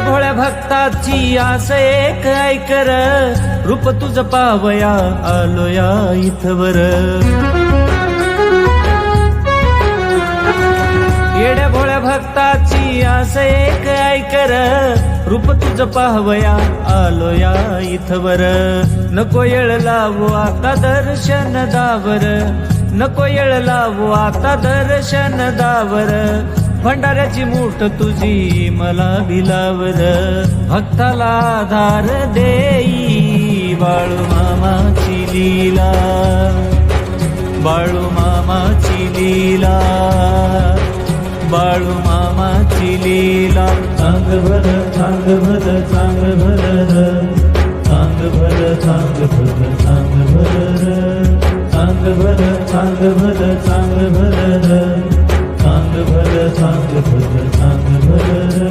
येड्या भोळ्या भक्ताची आस एक ऐकर. रूप तुझ पावया आलोया इथवर. येड्या भोळ्या भक्ताची आस एक ऐकर. रूप तुझ पाहवया आलोया इथवर. नको येळ लावू आता दर्शन दावर. नको येळ लावू आता दर्शन दावर. भंडाऱ्याची मूठ तुझी मला बिलावर भक्ताला आधार देई बाळू मामाची लीला. बाळू मामाची लीला. बाळू मामाची लीला. चांग भर चांग भर चांग भर चांग भर चांग भर चांग भर चांग भर चांग भर चांग भर Tanrı bana, Tanrı bana